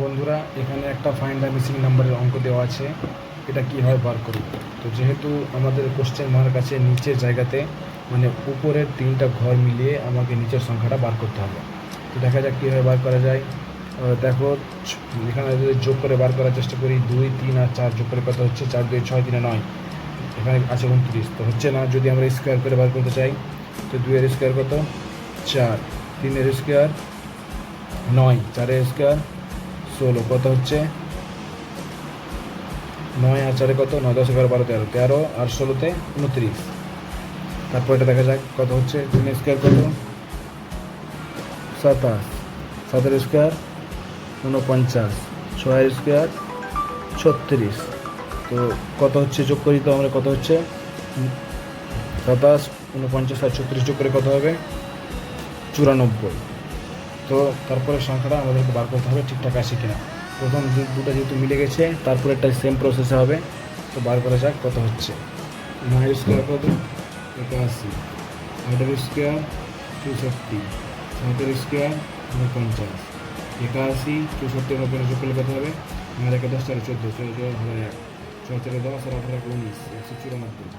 বন্ধুরা, এখানে একটা ফাইন্ড দ্য মিসিং নাম্বারের অঙ্ক দেওয়া আছে। এটা কীভাবে বার করব? তো যেহেতু আমাদের কোশ্চেন মার্ক আছে নিচের জায়গাতে মানে উপরের তিনটা ঘর মিলিয়ে আমাকে নিচের সংখ্যাটা বার করতে হবে। তো দেখা যাক কীভাবে বার করা যায়। দেখো, এখানে যদি যোগ করে বার করার চেষ্টা করি, দুই, তিন আর চার, যোগ করে কত হচ্ছে? চার, দুই, ছয়, তিনে নয়। এখানে আছে উনত্রিশ। তো হচ্ছে না, যদি আমরা স্কোয়ার করে বার করতে চাই, তো দুইয়ের স্কোয়ার কত? চার। তিনের স্কোয়ার নয়। চারের স্কোয়ার ষোলো, কত হচ্ছে? নয় আর চারে কত? নয়, দশ, এগারো, বারো, তেরো। তেরো আর ষোলোতে উনত্রিশ। তারপর এটা দেখা যাক কত হচ্ছে। তিন স্কোয়ার কত? সাতাশ। সাতের স্কোয়ার উনপঞ্চাশ। ছয়ের স্কোয়ার ছত্রিশ। তো কত হচ্ছে যোগ করি তো আমরা কত হচ্ছে? সাতাশ, উনপঞ্চাশ আর ছত্রিশ যোগ করে কত হবে? চুরানব্বই। তো তারপরে সংখ্যাটা আমাদেরকে বার করতে হবে ঠিকঠাক আছে কিনা। প্রথম দুটো যেহেতু মিলে গেছে তারপরে একটা সেম প্রসেসে হবে। তো বার করা যাক কত হচ্ছে। নয়ের স্কোয়ার কত? একাশি আটের স্কোয়ার চৌষট্টি। সাতের স্কোয়ার উনপঞ্চাশ একাশি চৌষট্টি যোগ করলে কত হবে? নয় একে দশ, চারে চোদ্দ চোদ্দ হবে এক। ছয়, চারে দশ, আর আঠারো উনিশ, একশো চুরানব্বই।